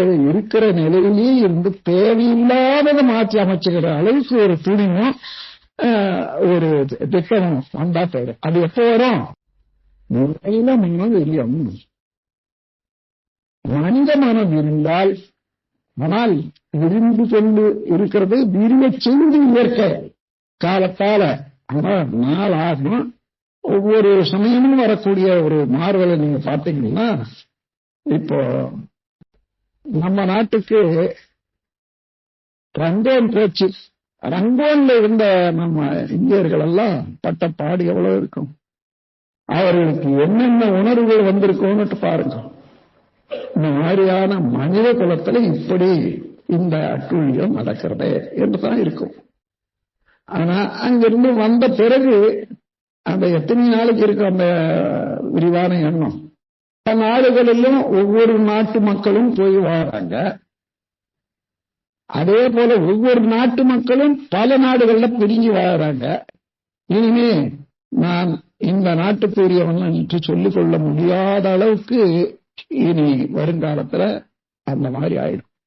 அந்த இருக்கிற நிலையிலேயே இருந்து தேவையில்லாததை மாற்றி அமைச்சுக்கிற அளவுக்கு ஒரு துணிவும் ஒரு திட்டமும் வந்தா போயிடும் அது எப்போ வரும்? நிறையில மனதிலும் மனித மனம் இருந்தால் ஆனால் விரிந்து கொண்டு இருக்கிறது விரிய செய்து இயற்கை. காலத்தால ஆனா நாள் ஆகும் ஒவ்வொரு சமயமும் வரக்கூடிய ஒரு மாறுதலை நீங்க பாத்தீங்கன்னா இப்போ நம்ம நாட்டுக்கு ரங்கோன் போச்சு ரங்கோன்ல இருந்த நம்ம இந்தியர்கள் எல்லாம் பட்ட பாடு எவ்வளவு இருக்கும்? அவர்களுக்கு என்னென்ன உணர்வுகள் வந்திருக்கும்னுட்டு பாருங்க. இந்த மாதிரியான மனித குலத்துல இப்படி இந்த அட்டூழியம் நடக்கிறதே என்றுதான் இருக்கும். ஆனா அங்கிருந்து வந்த பிறகு அந்த எத்தனை நாளைக்கு இருக்கும் அந்த விரிவான எண்ணம்? நாடுகளிலும் ஒவ்வொரு நாட்டு மக்களும் போய் வாழ்றாங்க. அதே போல ஒவ்வொரு நாட்டு மக்களும் பல நாடுகள்ல பிரிஞ்சு வாழ்றாங்க. இனிமே நான் இந்த நாட்டுக்குரியவன் என்று சொல்லிக் கொள்ள முடியாத அளவுக்கு இனி வருங்காலத்துல அந்த மாதிரி ஆயிடும்.